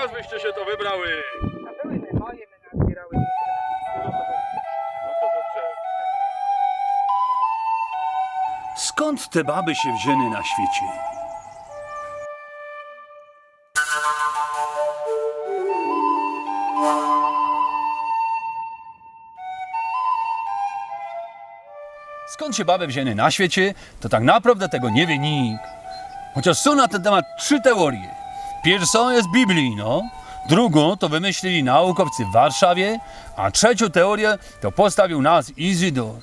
raz byście się to wybrały. A były moje, my nazbierały No to dobrze. Skąd te baby się wzięły na świecie? Skąd się baby wzięły na świecie, to tak naprawdę tego nie wie nikt. Chociaż są na ten temat trzy teorie. Pierwszą jest biblijną, drugą to wymyślili naukowcy w Warszawie, a trzecią teorię to postawił nas Izydor.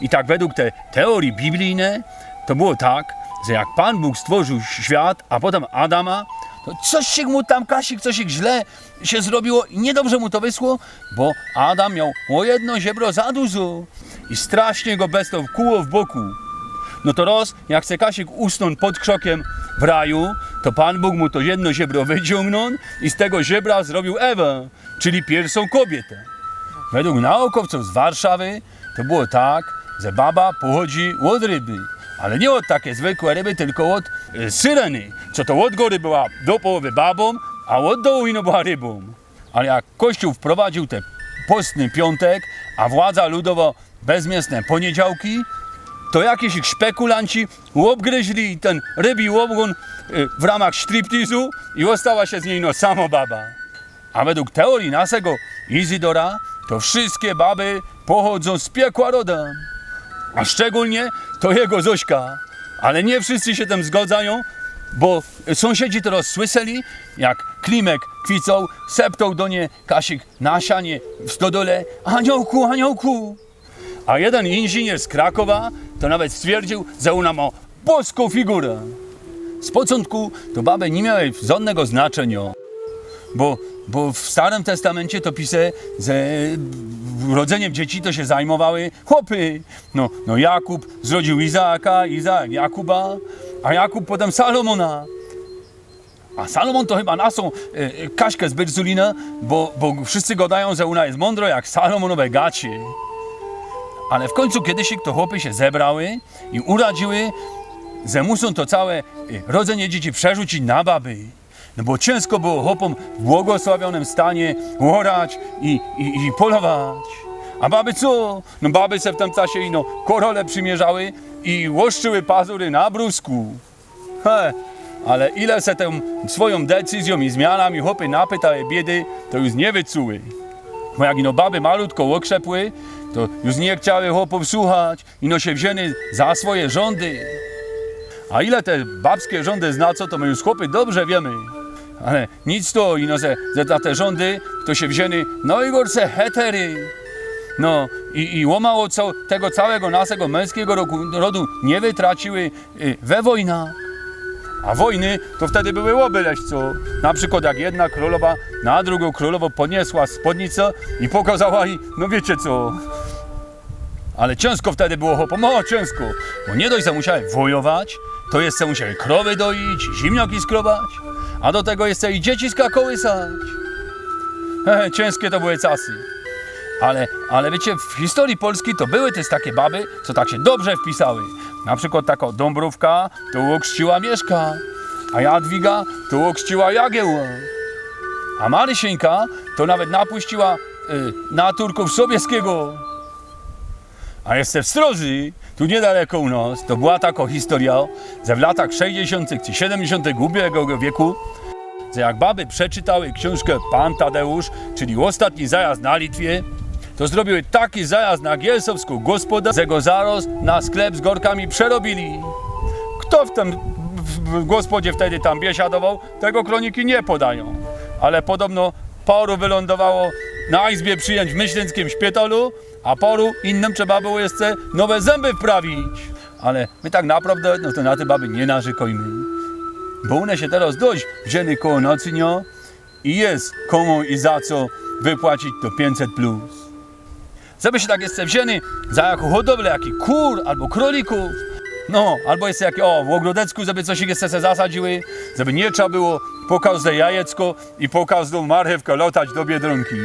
I tak według tej teorii biblijnej to było tak, że jak Pan Bóg stworzył świat, a potem Adama, to coś się mu tam, Kasik, coś się źle się zrobiło i niedobrze mu to wyszło, bo Adam miał o jedno ziebro za dużo i strasznie go bez to wkuło w boku. No to roz, jak chce Kasik usnąć pod krzokiem w raju, to Pan Bóg mu to jedno ziebro wyciągnął i z tego ziebra zrobił Ewę, czyli pierwszą kobietę. Według naukowców z Warszawy to było tak, że baba pochodzi od ryby. Ale nie od takie zwykłe ryby, tylko od e, syreny. Co to od góry była do połowy babą, a od dołu ino była rybą. Ale jak Kościół wprowadził te postny piątek, a władza ludowo bezmięsne poniedziałki, to jakieś ich szpekulanci obgryźli ten rybi łobugon e, w ramach striptizu i ostała się z niej no samo baba. A według teorii naszego Izidora, to wszystkie baby pochodzą z piekła roda. A szczególnie to jego Zośka. Ale nie wszyscy się tym zgadzają, bo sąsiedzi teraz słyszeli, jak Klimek kwicał, septał do nie Kasik na sianie w stodole Aniołku, aniołku! A jeden inżynier z Krakowa to nawet stwierdził, że ona ma boską figurę. Z początku to baby nie miały żadnego znaczenia bo, bo w Starym Testamencie to pisze, że rodzeniem dzieci to się zajmowały chłopy. No, no Jakub zrodził Izaaka, Izaak Jakuba, a Jakub potem Salomona. A Salomon to chyba nasą e, e, Kaśkę z Byrsulina, bo, bo wszyscy gadają, że ona jest mądro jak Salomonowe gacie. Ale w końcu kiedyś to chłopy się zebrały i uradziły, że muszą to całe e, rodzenie dzieci przerzucić na baby. No bo ciężko było chłopom w błogosławionym stanie orać i, i, i polować. A baby co? No baby se w tym czasie ino korole przymierzały i łoszczyły pazury na brusku. He, ale ile se tą swoją decyzją i zmianami chłopy napytały biedy, to już nie wycuły. Bo jak ino baby malutko okrzepły, to już nie chciały chłopów słuchać, ino się wzięły za swoje rządy. A ile te babskie rządy znaczą, to my już chłopy dobrze wiemy. Ale nic to, ino, że, że za te rządy to się wzięli najgorsze hetery. No i, i łomało co, tego całego naszego męskiego roku, rodu nie wytraciły y, we wojnach. A wojny to wtedy były łoby co. Na przykład jak jedna królowa na drugą królową podniosła spódnicę i pokazała jej, no wiecie co. Ale ciężko wtedy było chłopom, o ciężko, bo nie dość, że musiały wojować, to jeszcze musiały krowy doić, zimniaki skrobać, a do tego jeszcze i dzieciska kołysać. He, ciężkie to były czasy. Ale, ale wiecie, w historii Polski to były też takie baby, co tak się dobrze wpisały. Na przykład taka Dąbrówka to okrzciła Mieszka, a Jadwiga to okrzciła Jagiełła. A Marysieńka to nawet napuściła y, na Turków Sobieskiego. A jeszcze w Stroży, tu niedaleko u nas, to była taka historia, że w latach 60. czy 70. ubiegłego wieku, że jak baby przeczytały książkę Pan Tadeusz, czyli Ostatni zajazd na Litwie, to zrobiły taki zajazd na Gielsowską gospodę, że go zaraz na sklep z gorkami przerobili. Kto w tym w, gospodzie wtedy tam biesiadował, tego kroniki nie podają. Ale podobno paru wylądowało na izbie przyjęć w myśleńskim szpitalu, a paru innym trzeba było jeszcze nowe zęby wprawić. Ale my tak naprawdę, no to na te baby nie narzekajmy. Bo one się teraz dość wzięły koło nocy? I jest komu i za co wypłacić to 500 plus. Się tak jeszcze wzięli za jaką hodowlę, jaki kur albo królików, no, albo jeszcze jakie, o, w ogrodecku, żeby coś jeszcze zasadziły, żeby nie trzeba było po każde jajecko i po każdą marchewkę lotać do Biedronki.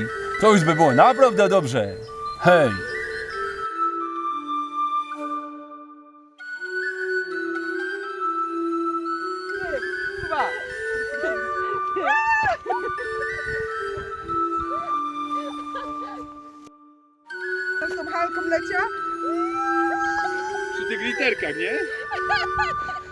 To już by było naprawdę dobrze. Hej! Z tą halką lecia. Przy tych literkach, nie?